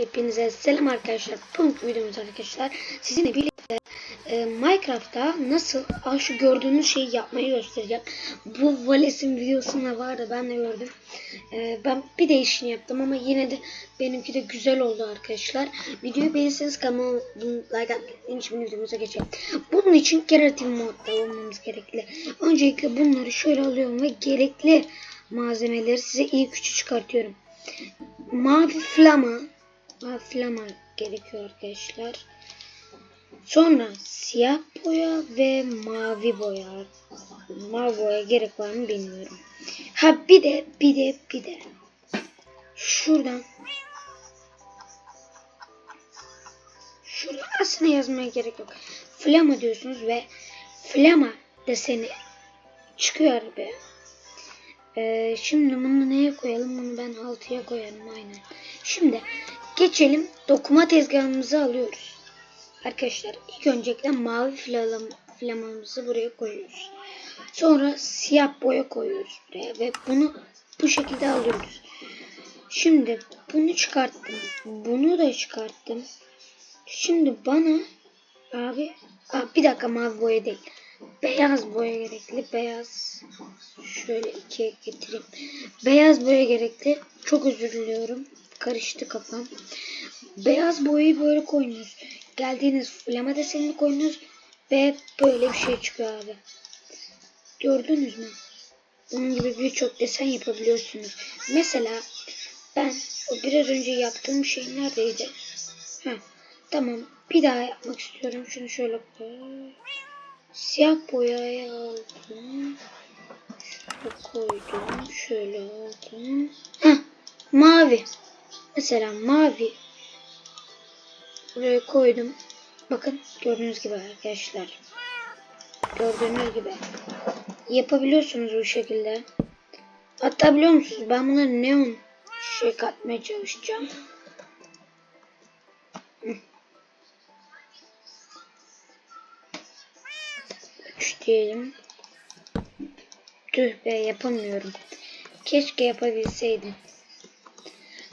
Hepinize selam arkadaşlar. Bugünkü videomuz arkadaşlar sizinle birlikte e, Minecraft'ta nasıl Aa, şu gördüğünüz şeyi yapmayı göstereceğim. Bu Vales'in videosunda vardı ben de gördüm. E, ben bir değişini yaptım ama yine de benimki de güzel oldu arkadaşlar. Videoyu beğenirseniz kanalıma like atmayı şimdi videomuza geçelim. Bunun için generatif modda olmamız gerekli. Öncelikle bunları şöyle alıyorum ve gerekli malzemeleri size iyi küçük çıkartıyorum. Mavi flama Mavi flama gerekiyor arkadaşlar. Sonra siyah boya ve mavi boya. Mavi boya gerek var mı bilmiyorum. Ha bir de bir de bir de şuradan şurada aslında yazmaya gerek yok. Flama diyorsunuz ve flama deseni çıkıyor be. Ee, şimdi bunu neye koyalım? Bunu ben altıya koyarım aynen. Şimdi geçelim dokuma tezgahımızı alıyoruz. Arkadaşlar ilk öncelikle mavi flam, flamamızı buraya koyuyoruz. Sonra siyah boya koyuyoruz buraya ve bunu bu şekilde alıyoruz. Şimdi bunu çıkarttım. Bunu da çıkarttım. Şimdi bana abi Aa, bir dakika mavi boya değil. Beyaz boya gerekli. Beyaz. Şöyle ikiye getireyim. Beyaz boya gerekli. Çok özür diliyorum. Karıştı kafam. Beyaz boyayı böyle koyuyoruz. Geldiğiniz flama desenini koyuyoruz. Ve böyle bir şey çıkıyor abi. Gördünüz mü? Bunun gibi birçok desen yapabiliyorsunuz. Mesela ben o biraz önce yaptığım şey neredeydi? Heh, tamam. Bir daha yapmak istiyorum. Şunu şöyle koy. Siyah boyayı aldım. Şöyle koydum. Şöyle aldım. Heh, mavi. Mesela mavi. Buraya koydum. Bakın gördüğünüz gibi arkadaşlar. Gördüğünüz gibi. Yapabiliyorsunuz bu şekilde. Hatta biliyor musunuz ben buna neon şey katmaya çalışacağım. Üç diyelim. Tüh be yapamıyorum. Keşke yapabilseydim.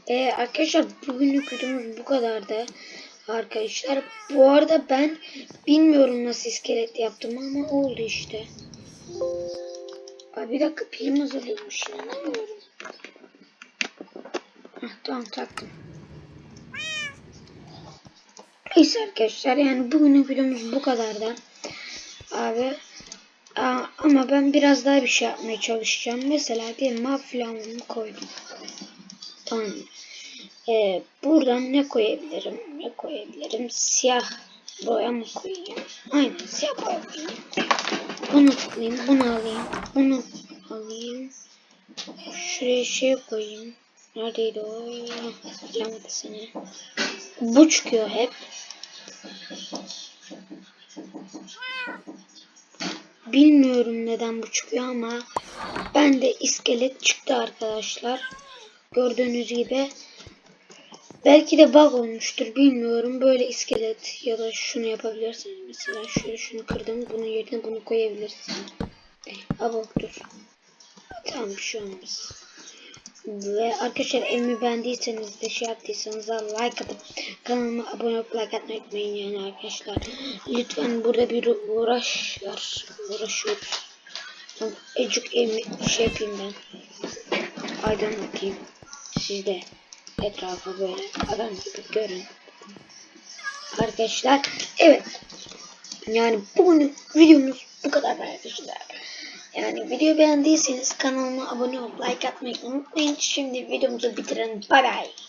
Ee, arkadaşlar bugünlük videomuz bu kadardı. Arkadaşlar bu arada ben bilmiyorum nasıl iskelet yaptım ama oldu işte. Ay bir dakika pilim azalıyormuş inanamıyorum. Heh, tamam taktım. Neyse arkadaşlar yani bugünün videomuz bu kadardı. Abi aa, ama ben biraz daha bir şey yapmaya çalışacağım. Mesela diyelim maflamını koydum. Tamam. Ee, buradan ne koyabilirim? Ne koyabilirim? Siyah boya mı koyayım? Aynen siyah boya koyayım. Bunu alayım, bunu alayım, bunu alayım. Şuraya şey koyayım. Neredeydi o? Bulamadı seni. Bu çıkıyor hep. Bilmiyorum neden bu çıkıyor ama ben de iskelet çıktı arkadaşlar. Gördüğünüz gibi. Belki de bug olmuştur bilmiyorum. Böyle iskelet ya da şunu yapabilirsiniz. Mesela şöyle şunu kırdım. Bunun yerine bunu koyabilirsin. Aba dur. Tamam bir şey olmaz. Ve arkadaşlar evimi beğendiyseniz de şey yaptıysanız da like atıp kanalıma abone olup like atmayı unutmayın yani arkadaşlar. Lütfen burada bir uğraş var. Uğraşıyoruz. Ecuk evimi şey yapayım ben. Aydınlatayım. Siz de etrafı böyle adam görün. Arkadaşlar evet. Yani bugün videomuz bu kadar arkadaşlar. Yani video beğendiyseniz kanalıma abone olup like atmayı unutmayın. Şimdi videomuzu bitirelim. Bye bye.